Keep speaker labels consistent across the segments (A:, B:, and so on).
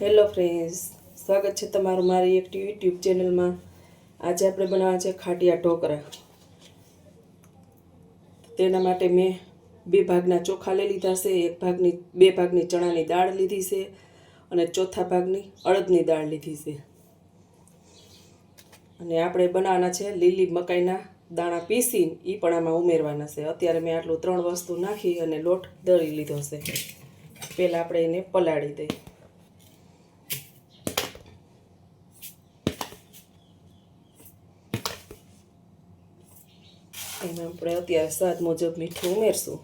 A: Hello friends સ્વાગત છે તમારું મારી એક યુટ્યુબ ચેનલમાં આજે આપણે બનાવવા છે ખાટિયા ઢોકળા. તેના માટે મેં બે ભાગના ચોખા લઈ લીધા છે. એક ભાગની, બે ભાગની ચણાની દાળ લીધી છે અને ચોથા ભાગની અડદની દાળ લીધી છે. અને આપણે બનાવવાના છે લીલી મકાઈના દાણા પીસીને એ પણ આમાં ઉમેરવાના છે. અત્યારે મેં આટલું ત્રણ વસ્તુ નાખી અને લોટ દળી લીધો છે. પહેલાં આપણે એને પલાળી દઈએ. એમાં આપણે અત્યારે સ્વાદ મુજબ મીઠું ઉમેરશું.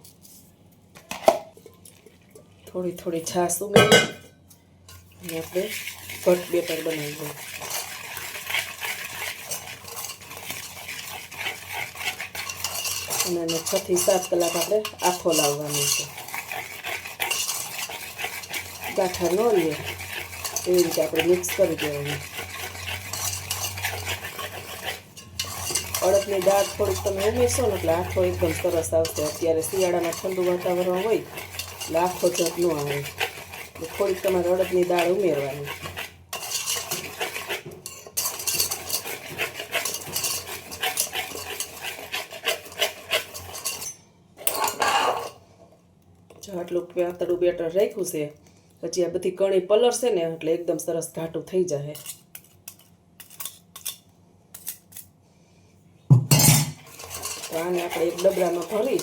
A: થોડી થોડી છાશ ઉમેરી અને આપણે ઘટ બેટર બનાવી દઉં અને એને છ થી સાત કલાક આપણે આખો લાવવાનો છે. ગાંઠા ન લે એવી રીતે આપણે મિક્સ કરી દેવાનું. અડદની દાળ થોડીક તમે ઉમેરશો ને એટલે આખો એકદમ સરસ આવશે. અત્યારે શિયાળામાં ઠંડુ વાતાવરણ હોય, એટલે આખો જત ન આવે. એટલે થોડીક તમારે અડદની દાળ ઉમેરવાની. આટલું પાતળું બેટર રાખ્યું છે, પછી આ બધી કણી પલળશે ને એટલે એકદમ સરસ ઘાટું થઈ જાય તો આને આપણે એક ડબરામાં ભરી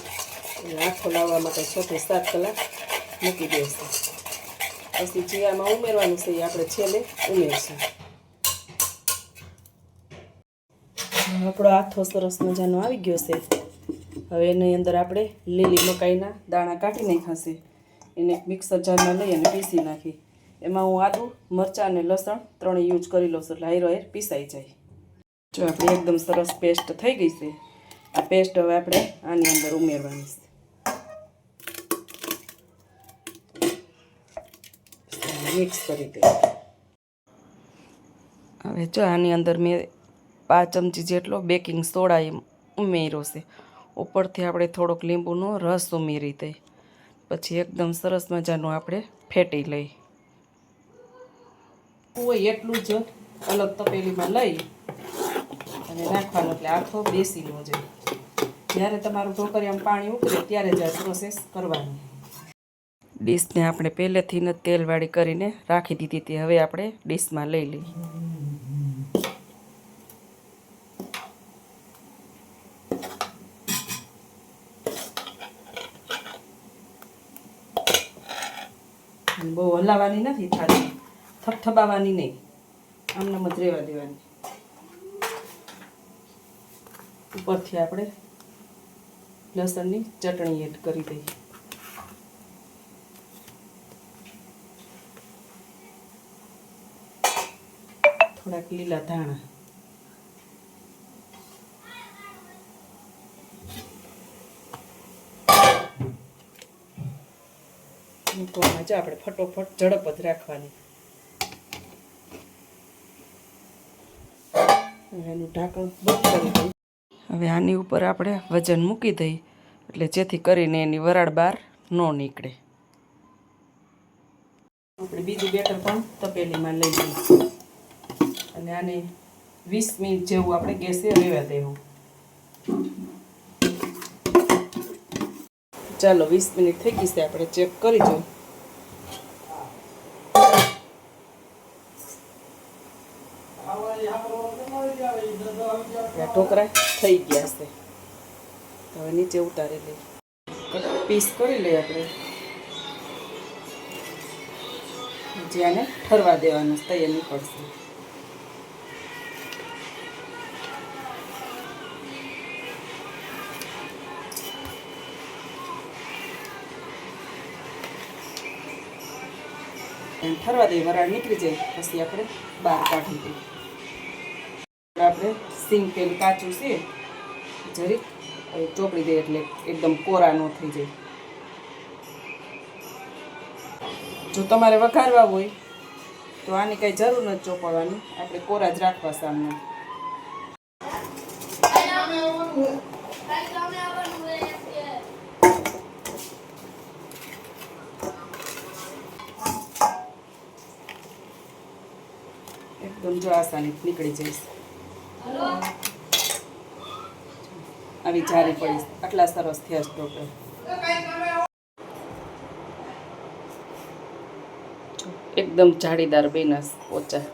A: અને આખો લાવવા માટે છ થી સાત કલાક મૂકી દઈશું પછી જે ઉમેરવાનું છે એ આપણે છેલ્લે ઉમેરશું. આપણો આથો સરસ મજાનો આવી ગયો છે. હવે એની અંદર આપણે લીલી મકાઈના દાણા કાઢી નાખાશે એને મિક્સર જારમાં લઈ અને પીસી નાખી. એમાં હું આદું, મરચાં અને લસણ ત્રણે યુઝ કરી લઉં છું એટલે હાઈરો હાઈર પીસાઈ જાય. જો આપણે એકદમ સરસ પેસ્ટ થઈ ગઈ છે. આ પેસ્ટ હવે આપણે આની અંદર ઉમેરવાની છે. મિક્સ કરી દઈએ. હવે જો આની અંદર મેં પાંચ ચમચી જેટલો બેકિંગ સોડા એમ ઉમેર્યો છે. ઉપરથી આપણે થોડોક લીંબુનો રસ ઉમેરી દઈએ. પછી એકદમ સરસ મજાનું આપણે ફેટી લઈ હોય એટલું જ અલગ તપેલીમાં લઈ અને નાખવાનું એટલે આખો બેસી લો જોઈએ જ્યારે તમારું ઢોકરિયામાં પાણી ઉકળે ત્યારે જ આ પ્રોસેસ કરવાની. ડીશને આપણે પહેલેથી જ તેલવાળી કરીને રાખી દીધી હતી. હવે આપણે ડીશમાં લઈ લઈએ. બહુ હલાવવાની નથી થાળી થપથપાવાની નહીં. આમને જ રહેવા દેવાની. ઉપરથી આપણે લસણની ચટણી એડ કરી દઈએ. થોડાક લીલા ધાણા. મૂકવામાં જો આપણે ફટોફટ ઝડપ જ રાખવાની. એનું ઢાંકણ બંધ કરી દઈએ. હવે આની ઉપર આપણે વજન મૂકી દઈએ એટલે જેથી કરીને એની વરાળ બહાર ન નીકળે. આપણે બીજું બેટર પણ તપેલીમાં લઈ લઈએ. અને આને વીસ મિનિટ જેવું આપણે ગેસે રહેવા દેવું. ચાલો, વીસ મિનિટ થઈ ગઈ છે, આપણે ચેક કરી જોઈએ આ ઢોકળા થઈ ગયા છે. હવે નીચે ઉતારી લઈએ. પીસ કરી લઈએ આપણે. જે આને ઠરવા દેવાનું છે, તૈયાર નીકળશે. ઠરવા દઈએ, વરાળ નીકળી જાય, પછી આપણે બહાર કાઢી દઈએ. આપણે સિંગ તેલ કાચું છે. જરીક ચોપડી દઈએ એટલે એકદમ કોરા ન થઈ જાય. જો તમારે વઘારવા હોય, તો આની કાંઈ જરૂર નથી ચોપડવાની. આપણે કોરા જ રાખવા સામને. એકદમ જો આસાની નીકળી જઈશ. આવી જારી પડી. આટલા સરસ થયા છે એકદમ જાળીદાર બેનાસ પોચા.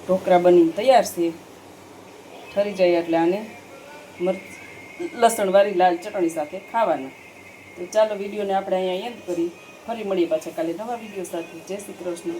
A: ઢોકળા બની તૈયાર છે. ઠરી જાય એટલે આને મરચ લસણવાળી લાલ ચટણી સાથે ખાવાના. તો ચાલો વિડીયોને આપણે અહીંયા એન્ડ કરી ફરી મળીએ પાછા કાલે નવા વીડિયો સાથે. જય શ્રી કૃષ્ણ.